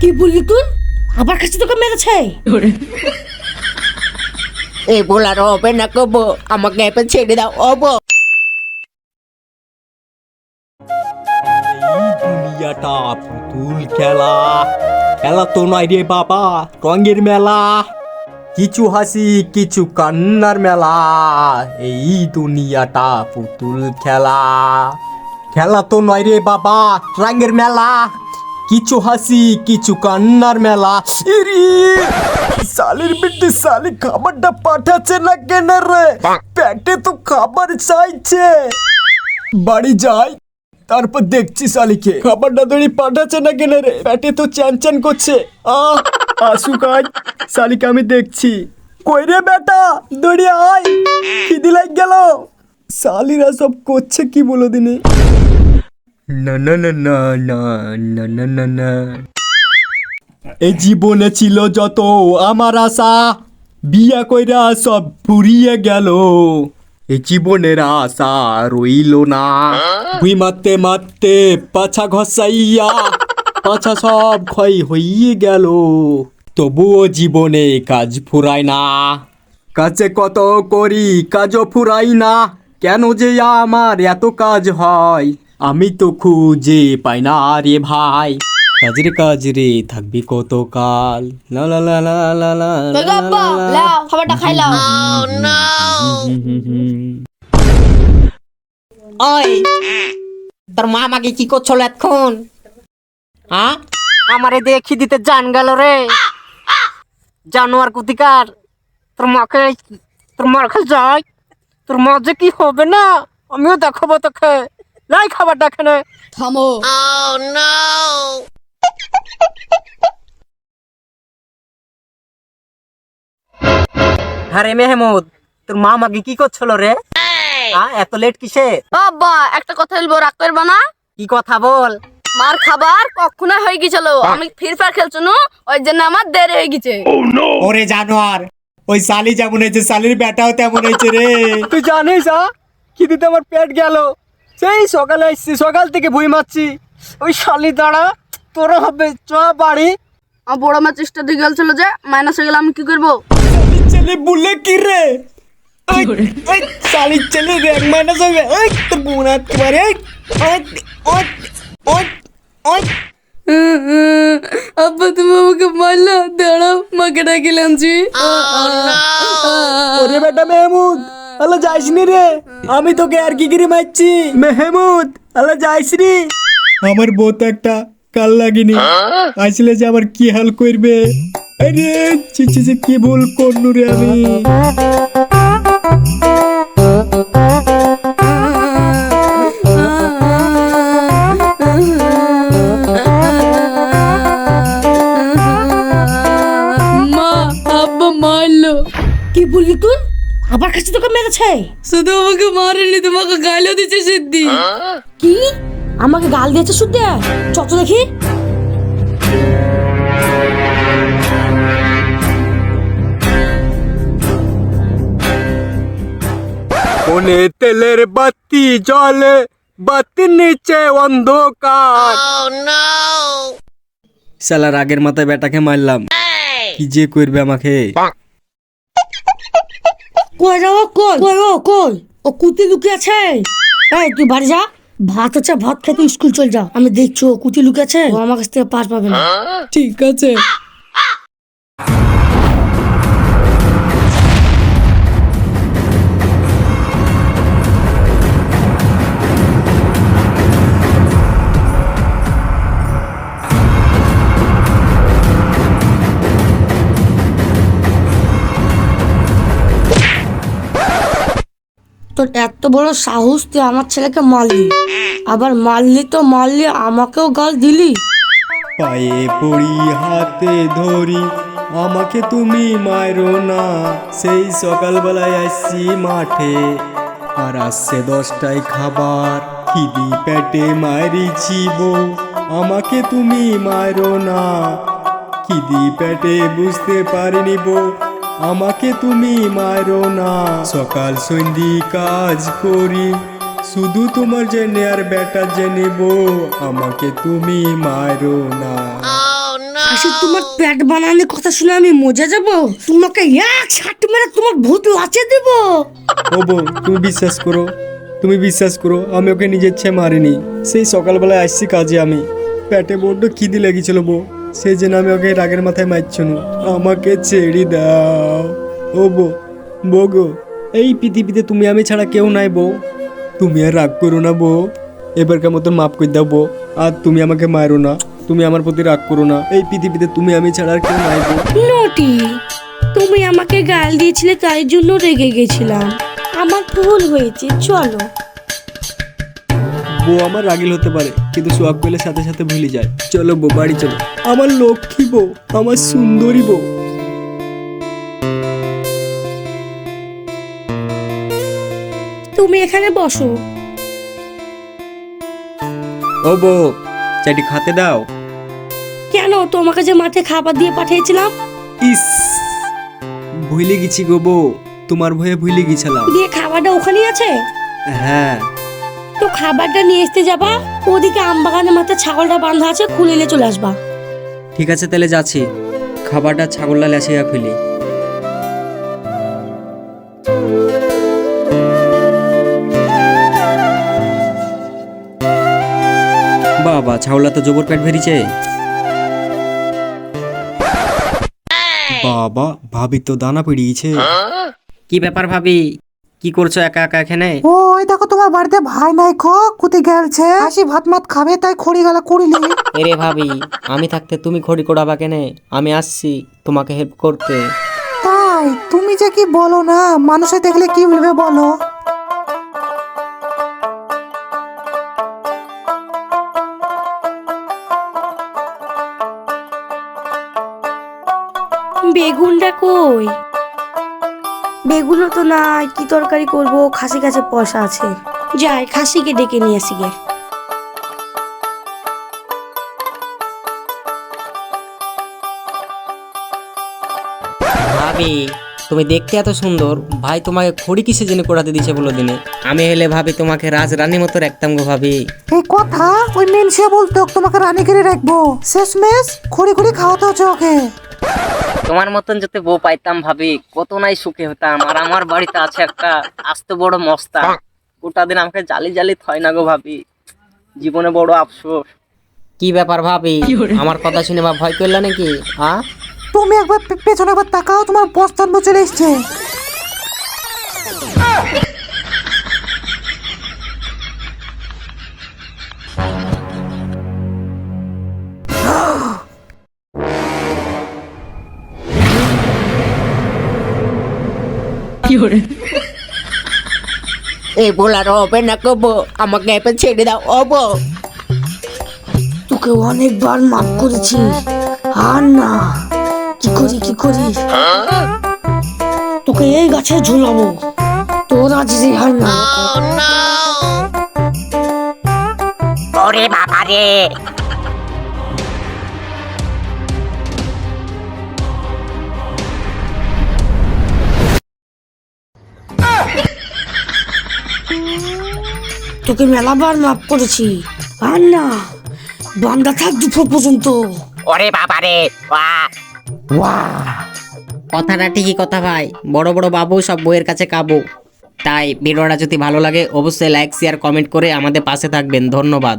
কি বললি তুই? আবার কাছে তোকে মেরেছে। ভুল আর হবে না কবো আমাকে এবার ছেড়ে দাও অবো এই দুনিয়াটা পুতুল খেলা। খেলা তো নয় রে বাবা রঙের মেলা। কিছু হাসি কিছু কান্নার মেলা। এই দুনিয়াটা পুতুল খেলা। খেলা তো নয় রে বাবা রঙের মেলা। কিছু হাসি কিছু কান্নার মেলা। ইরি! সালির বিটি সালি খাবারটা পাঠাচ্ছে না কেন রে? পেটে তো খাবার চাইছে। বাড়ি যাই তারপর দেখছি শালিকে। খাবারটা দড়ি পাঠাচ্ছে না কেন রে? পেটে তো চ্যান চ্যান করছে। আহ আসু কাজ শালিকে আমি দেখছি। কই রে বেটা? দড়ি আয়। খিদি লাগ গেল। শালিরা সব করছে কি বলো দিনে? না না না না না না না না না। এই জীবনে ছিল যত আমার আশা, বিয়া কইরা সব ফুরিয়ে গেল। এই জীবনের আশা রইল না। ভুই মারতে মারতে পাছা ঘষাইয়া, পাছা সব ক্ষয় হইয়ে গেল। তবুও জীবনে কাজ ফুরায় না। কাজে কত করি, কাজও ফুরাই না। কেন যে আমার এত কাজ হয়? আমি তো খুঁজে পাই না রে ভাই। কাজরে কাজ রে থাকবি কত কাল। লা লা লা লা লা লা খাবারটা খাই লাও। ওই তোর মা আমাকে কি করছ এতক্ষণ হ্যাঁ আমারে দেখি দিতে জান গেল রে। জানোয়ার কুতিকার তোর মাকে তোর মার খাল তোর মা যে কি হবে না? আমিও দেখাবো তোকে। লাই খাবার ডাকে থামো। হ্যাঁ রে মেহমুদ তোর মা আমাকে কি করছিল রে? এত লেট কিসে? বাবা একটা কথা বলব রাগ করবা না? কি কথা বল? মার খাবার কখনো হয়ে গেছিল আমি ফ্রি ফায়ার খেলছো নু, ওই জন্য আমার দেরি হয়ে গেছে ওরে জানোয়ার ওই সালি যেমন হয়েছে সালির ব্যাটাও তেমন হয়েছে রে। তুই জানিস আ? খিদিতে আমার পেট গেল। সেই সকালে এসছি সকাল থেকে ভুই মারছি। ওই শালি দাঁড়া তোরা হবে চ বাড়ি। আমার বড় মাছ চেষ্টা দিয়ে গেছিল যে মাইনাস হয়ে গেলে আমি কি করব? ছেলে বললে কি রে? শালির ছেলে র্যাঙ্ক মাইনাস হবে ওই তোর বোনা তোমার ওই ওই ওই ওই আব্বা তুমি আমাকে মারলা দাঁড়াও মাকে ওরে বেটা মেহমুদ। আল্লাহ যাইসনি রে। আমি তোকে আর কি গিরি মারছি? মেহমুদ আল্লাহ যাইসনি। আমার বউ তো একটা কাল লাগেনি। আসলে যে আমার কি হাল করবে? আরে ছি ছি ছি, কি ভুল করনু রে আমি। কাছে তোকে মেরেছে? শুধু আমাকে মারেনি তোমাকে গাইলো দিচ্ছে সিদ্ধি। কি? আমাকে গাল দিয়েছে শুদ্ধে? চত দেখি। কোনে তেলের বাতি জলে বাতির নিচে অন্ধকার। শালার আগের মাথায় বেটাকে মারলাম। কি যে করবে আমাকে? কই যাও কই? কই ও কই? ও কুতি লুকিয়ে আছে? এই, তুই বাড়ি যা। ভাত আছে, ভাত খেতে স্কুল চল যা। আমি দেখছি ও কুতি লুকিয়েছে ও আমার কাছ থেকে পাশ পাবে না। ঠিক আছে। তোর এত বড় সাহস, তুই আমার ছেলেকে মারলি। আবার মারলি তো মারলি, আমাকেও গাল দিলি। পায়ে পড়ি, হাতে ধরি, আমাকে তুমি মারো না। সেই সকালবেলায় আসছি মাঠে, আর আসছে দশটায় খাবার। খিদি পেটে মারিছি বউ আমাকে তুমি মারো না। খিদি পেটে বুঝতে পারিনি বউ আমাকে তুমি মারো না। সকাল সন্ধি কাজ করি শুধু তোমার জেনে আর বেটার জেনে বউ আমাকে তুমি মারো না। মাসি তোমার প্যাট বানানোর কথা শুনে আমি মজা যাব? তোমাকে এক ছাট মেরে তোমার ভূত লাচে দেব। ও বউ তুমি বিশ্বাস করো তুমি বিশ্বাস করো আমি ওকে নিজের ইচ্ছে মারিনি। সেই সকালবেলায় আসছি কাজে আমি। পেটে বড্ড খিদি লেগেছিল বউ। সেই জন্য আমি ওকে রাগের মাথায় মারছি না। আমাকে ছেড়ে দাও। ও বউ বো গো এই পৃথিবীতে তুমি আমি ছাড়া কেউ নাই বউ। তুমি আর রাগ করো না বউ। এবারকার মতন মাফ করে দাও বউ। আর তুমি আমাকে মারো না। তুমি আমার প্রতি রাগ করো না। এই পৃথিবীতে তুমি আমি ছাড়া আর কেউ নাই বউ। নটি তুমি আমাকে গাল দিয়েছিলে তাই জন্য রেগে গেছিলাম। আমার ভুল হয়েছে চলো। বউ আমার রাগিল হতে পারে। কিন্তু সোয়াগ পেলে সাথে সাথে ভুলে যায়। চলো বউ বাড়ি চলো। আমার লক্ষ্মী বউ আমার সুন্দরী বউ। তুমি এখানে বসো। ও বউ চাটি খাতে দাও। কেন? তোমাকে যে মাঠে খাবার দিয়ে পাঠিয়েছিলাম। ইস ভুলে গেছি গো বউ তোমার ভয়ে ভুলে গেছিলাম। দিয়ে খাবারটা ওখানেই আছে? হ্যাঁ। তো খাবারটা নিয়ে আসতে যাবা? ওদিকে আমবাগানের মাথায় ছাগলটা বাঁধা আছে খুলে নিয়ে চলে আসবা। ঠিক আছে তাহলে যাচ্ছি। খাবারটা ছাগলটা লেসিয়া ফেলি। বাবা ছাগলটা তো জবর পেট ভেরিছে বাবা ভাবি তো দানা পেড়িয়েছে। কি ব্যাপার ভাবি? কি করছ একা একা এখানে? ওই দেখো তোমার বাড়িতে ভাই নাই খো কুতি গেলছে। আসি ভাত মাত খাবে তাই খড়ি গেলা কুড়িলি। এরে ভাবি আমি থাকতে তুমি খড়ি কোড়াবা কেনে? আমি আসছি তোমাকে হেল্প করতে। তাই তুমি যে কি বলো না? মানুষে দেখলে কি বলবে বলো? বেগুনটা কই? বেগুনও তো নাই কি তরকারি করব? খাসি কাছে পয়সা আছে। যাই খাসিকে ডেকে নিয়ে আসি গে। ভাবি তুমি দেখতে এত সুন্দর। ভাই তোমাকে খড়ি কিসে জেনে কোড়াতে দিছে বলো দিনে? আমি হলে ভাবি তোমাকে রাজরানীর মতো রাখতাম গো ভাবি। এই কথা? ওই মেনসিয়া বলতো তোমাকে রানী করে রাখব। শেষমেশ খড়ি খড়ি খাওয়াতে হচ্ছে ওকে। তোমার মতন যাতে বউ পাইতাম ভাবি কত নাই সুখে হতাম আর আমার বাড়িতে আছে একটা আস্ত বড় মস্তা গোটা দিন আমাকে জালি জালি থয় না গো ভাবি। জীবনে বড় আফসোস। কি ব্যাপার ভাবি? আমার কথা শুনে বা ভয় করলে নাকি? হ্যাঁ তুমি একবার পেছনে একবার তাকাও তোমার বস জন্ম চলে এসছে। এই হবে না কবো আমাকে এবার ছেড়ে দাও অব তোকে অনেকবার মাফ করেছি আর না কি করি কি করি তোকে এই গাছে ঝুলাবো তোর আজ রেহাই না ওরে বাবা রে তোকে মেলাবার মাফ করেছি। আর না বান্দা থাক দুপুর পর্যন্ত। ওরে বাবা রে কথাটা ঠিকই কথা ভাই বড় বড় বাবু সব বইয়ের কাছে কাবু। তাই ভিডিওটা যদি ভালো লাগে অবশ্যই লাইক শেয়ার কমেন্ট করে আমাদের পাশে থাকবেন। ধন্যবাদ।